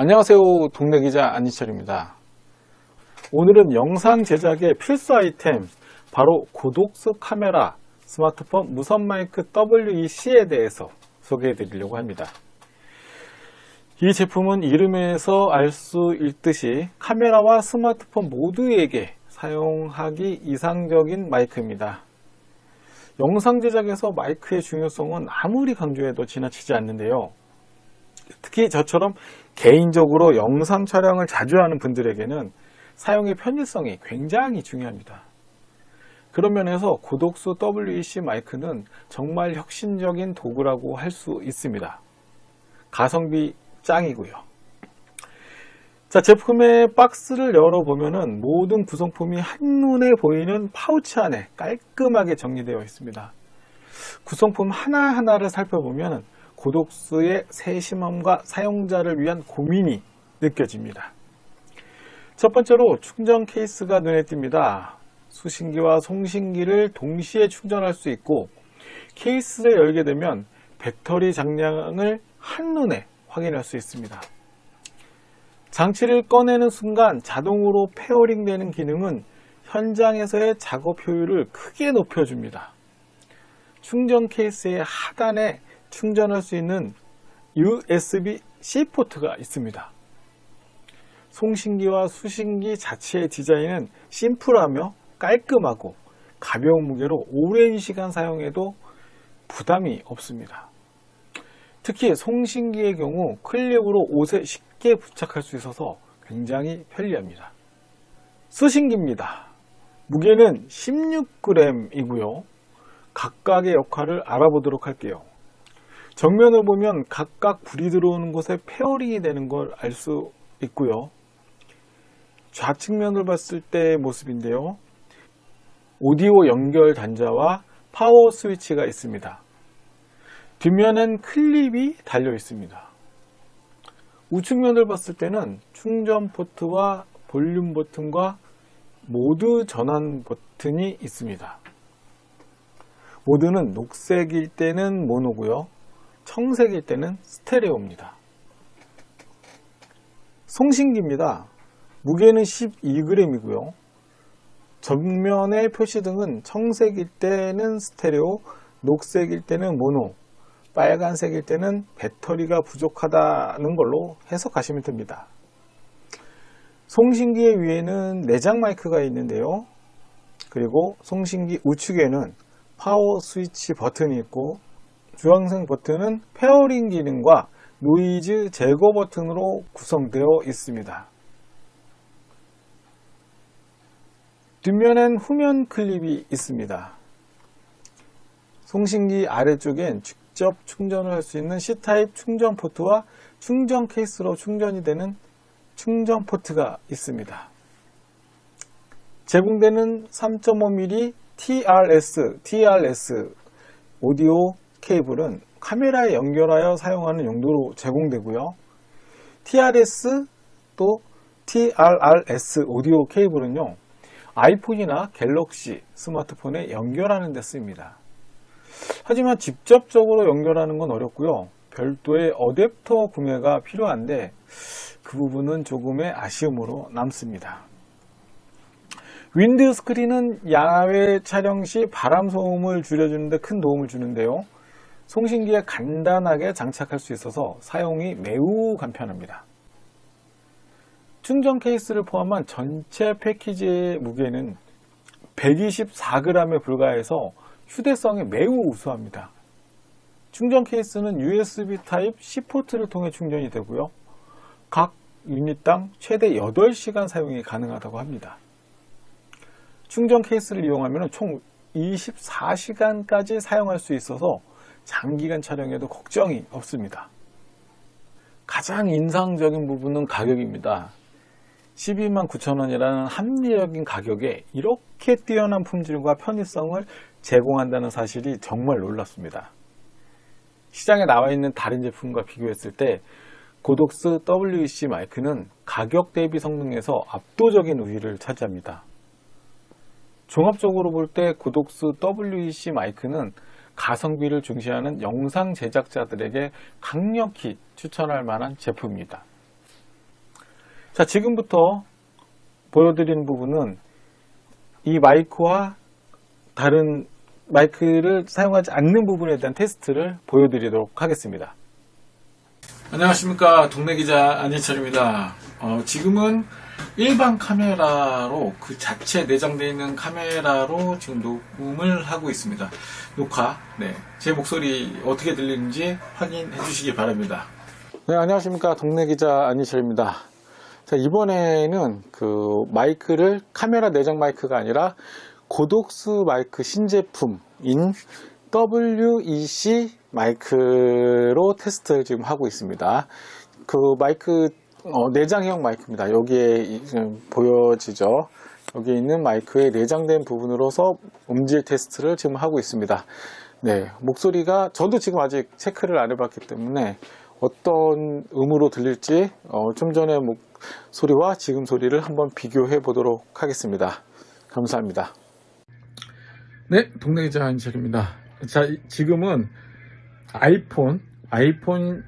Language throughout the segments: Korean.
안녕하세요. 동네 기자 안희철입니다. 오늘은 영상 제작의 필수 아이템, 바로 고독스 카메라 스마트폰 무선 마이크 WEC에 대해서 소개해 드리려고 합니다. 이 제품은 이름에서 알 수 있듯이 카메라와 스마트폰 모두에게 사용하기 이상적인 마이크입니다. 영상 제작에서 마이크의 중요성은 아무리 강조해도 지나치지 않는데요. 특히 저처럼 개인적으로 영상 촬영을 자주 하는 분들에게는 사용의 편의성이 굉장히 중요합니다. 그런 면에서 고독수 WEC 마이크는 정말 혁신적인 도구라고 할 수 있습니다. 가성비 짱이고요. 자, 제품의 박스를 열어보면은 모든 구성품이 한눈에 보이는 파우치 안에 깔끔하게 정리되어 있습니다. 구성품 하나하나를 살펴보면 고독수의 세심함과 사용자를 위한 고민이 느껴집니다. 첫 번째로 충전 케이스가 눈에 띕니다. 수신기와 송신기를 동시에 충전할 수 있고 케이스를 열게 되면 배터리 장량을 한눈에 확인할 수 있습니다. 장치를 꺼내는 순간 자동으로 페어링 되는 기능은 현장에서의 작업 효율을 크게 높여줍니다. 충전 케이스의 하단에 충전할 수 있는 USB-C 포트가 있습니다. 송신기와 수신기 자체의 디자인은 심플하며 깔끔하고 가벼운 무게로 오랜 시간 사용해도 부담이 없습니다. 특히 송신기의 경우 클립으로 옷에 쉽게 부착할 수 있어서 굉장히 편리합니다. 수신기입니다. 무게는 16g이고요. 각각의 역할을 알아보도록 할게요. 정면을 보면 각각 불이 들어오는 곳에 페어링이 되는 걸 알 수 있고요. 좌측면을 봤을 때의 모습인데요. 오디오 연결 단자와 파워 스위치가 있습니다. 뒷면엔 클립이 달려 있습니다. 우측면을 봤을 때는 충전 포트와 볼륨 버튼과 모드 전환 버튼이 있습니다. 모드는 녹색일 때는 모노고요. 청색일 때는 스테레오입니다. 송신기입니다. 무게는 12g이고요. 전면의 표시등은 청색일 때는 스테레오, 녹색일 때는 모노, 빨간색일 때는 배터리가 부족하다는 걸로 해석하시면 됩니다. 송신기의 위에는 내장 마이크가 있는데요. 그리고 송신기 우측에는 파워 스위치 버튼이 있고 주황색 버튼은 페어링 기능과 노이즈 제거 버튼으로 구성되어 있습니다. 뒷면엔 후면 클립이 있습니다. 송신기 아래쪽엔 직접 충전을 할 수 있는 C타입 충전 포트와 충전 케이스로 충전이 되는 충전 포트가 있습니다. 제공되는 3.5mm TRS, TRS 오디오 케이블은 카메라에 연결하여 사용하는 용도로 제공되고요. TRS 또 TRRS 오디오 케이블은요. 아이폰이나 갤럭시 스마트폰에 연결하는 데 쓰입니다. 하지만 직접적으로 연결하는 건 어렵고요. 별도의 어댑터 구매가 필요한데 그 부분은 조금의 아쉬움으로 남습니다. 윈드 스크린은 야외 촬영 시 바람 소음을 줄여주는 데 큰 도움을 주는데요. 송신기에 간단하게 장착할 수 있어서 사용이 매우 간편합니다. 충전 케이스를 포함한 전체 패키지의 무게는 124g에 불과해서 휴대성이 매우 우수합니다. 충전 케이스는 USB 타입 C 포트를 통해 충전이 되고요. 각 유닛당 최대 8시간 사용이 가능하다고 합니다. 충전 케이스를 이용하면 총 24시간까지 사용할 수 있어서 장기간 촬영에도 걱정이 없습니다. 가장 인상적인 부분은 가격입니다. 12만 9천원이라는 합리적인 가격에 이렇게 뛰어난 품질과 편의성을 제공한다는 사실이 정말 놀랍습니다. 시장에 나와 있는 다른 제품과 비교했을 때 고독스 WEC 마이크는 가격 대비 성능에서 압도적인 우위를 차지합니다. 종합적으로 볼 때 고독스 WEC 마이크는 가성비를 중시하는 영상 제작자들에게 강력히 추천할 만한 제품입니다. 자, 지금부터 보여드리는 부분은 이 마이크와 다른 마이크를 사용하지 않는 부분에 대한 테스트를 보여드리도록 하겠습니다. 안녕하십니까. 동네 기자 안희철입니다. 어, 지금은 일반 카메라로 그 자체 내장되어 있는 카메라로 지금 녹음을 하고 있습니다. 녹화. 네. 제 목소리 어떻게 들리는지 확인해 주시기 바랍니다. 네, 안녕하십니까. 동네 기자 안희철입니다. 자, 이번에는 그 마이크를 카메라 내장 마이크가 아니라 고독스 마이크 신제품인 WEC 마이크로 테스트를 지금 하고 있습니다. 그 마이크 어, 내장형 마이크입니다. 여기에 보여지죠. 여기 있는 마이크의 내장된 부분으로서 음질 테스트를 지금 하고 있습니다. 네, 목소리가 저도 지금 아직 체크를 안 해봤기 때문에 어떤 음으로 들릴지 어, 좀 전에 목소리와 지금 소리를 한번 비교해 보도록 하겠습니다. 감사합니다. 네, 동네 기자 한철입니다. 자, 이- 지금은 아이폰, 아이폰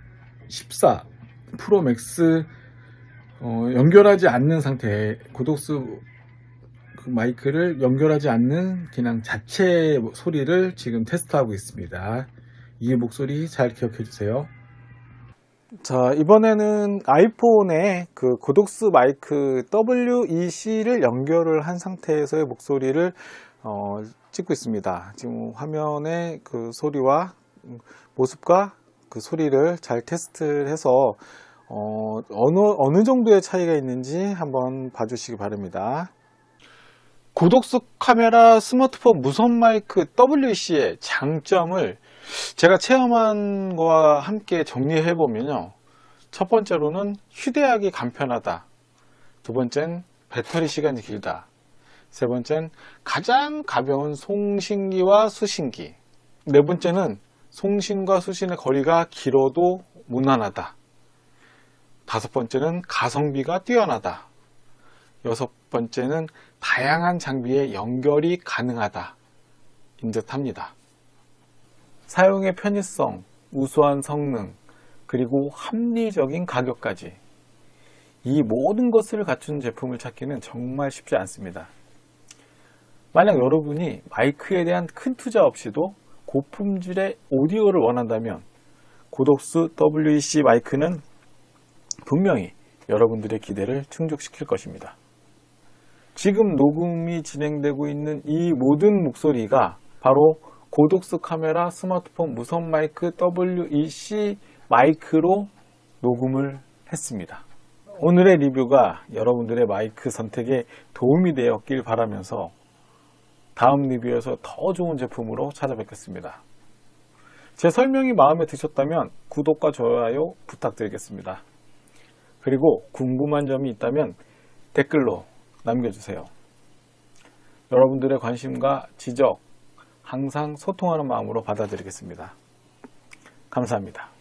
14 프로 맥스 어, 연결하지 않는 상태, 고독스 그 마이크를 연결하지 않는 그냥 자체 소리를 지금 테스트하고 있습니다. 이 목소리 잘 기억해 주세요. 자, 이번에는 아이폰에 그 고독스 마이크 WEC를 연결을 한 상태에서의 목소리를 어, 찍고 있습니다. 지금 화면에 그 소리와 음, 모습과 그 소리를 잘 테스트를 해서 어, 어느, 어느 정도의 차이가 있는지 한번 봐주시기 바랍니다. 고독스 카메라 스마트폰 무선 마이크 WEC의 장점을 제가 체험한 거와 함께 정리해 보면요. 첫 번째로는 휴대하기 간편하다. 두 번째는 배터리 시간이 길다. 세 번째는 가장 가벼운 송신기와 수신기. 네 번째는 송신과 수신의 거리가 길어도 무난하다. 다섯 번째는 가성비가 뛰어나다. 여섯 번째는 다양한 장비에 연결이 가능하다. 인 듯합니다. 사용의 편의성, 우수한 성능, 그리고 합리적인 가격까지 이 모든 것을 갖춘 제품을 찾기는 정말 쉽지 않습니다. 만약 여러분이 마이크에 대한 큰 투자 없이도 고품질의 오디오를 원한다면 고독스 WEC 마이크는 분명히 여러분들의 기대를 충족시킬 것입니다. 지금 녹음이 진행되고 있는 이 모든 목소리가 바로 고독스 카메라 스마트폰 무선 마이크 WEC 마이크로 녹음을 했습니다. 오늘의 리뷰가 여러분들의 마이크 선택에 도움이 되었길 바라면서 다음 리뷰에서 더 좋은 제품으로 찾아뵙겠습니다. 제 설명이 마음에 드셨다면 구독과 좋아요 부탁드리겠습니다. 그리고 궁금한 점이 있다면 댓글로 남겨주세요. 여러분들의 관심과 지적 항상 소통하는 마음으로 받아들이겠습니다. 감사합니다.